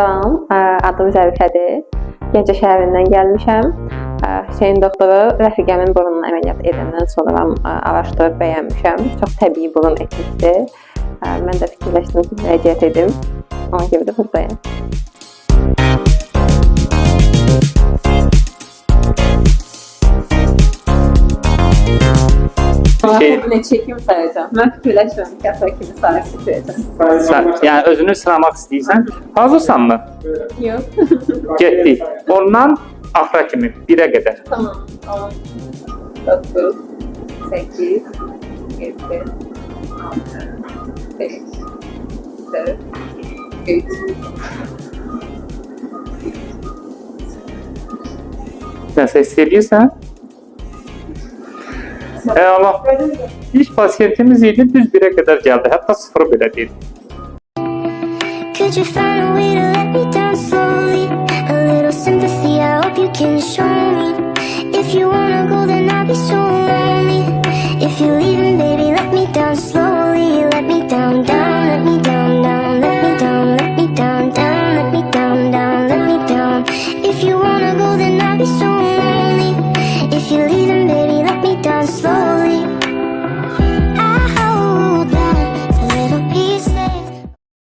Salam, adım Zərifədir. Gəncə şəhərindən gəlmişəm. Hüseyn doktoru rəfiqəmin burnunu əməliyyat edəndən sonra araşdırıb bəyənmişəm. Çox təbii burun etnikdir. Ə, Mən də fikirləşdim ki, müraciət edim. Ona görə də buradayım. Şey- Ne çekim sayacağım. Ben hətta kimi sayı tutacağım. Sən, yəni özünü sınamaq istəyirsən, hazırsanmı? Yox. Getdik. Ondan axıra kimi 1-ə qədər. Tamam. 10, 9, 8, 7, 6, 5, 4, 3, Nəsə hiss edirsən? Eyvallah. İlk pasyentimiz yedi, düz bire kadar geldi. Hatta sıfır bile değil. Be so lonely.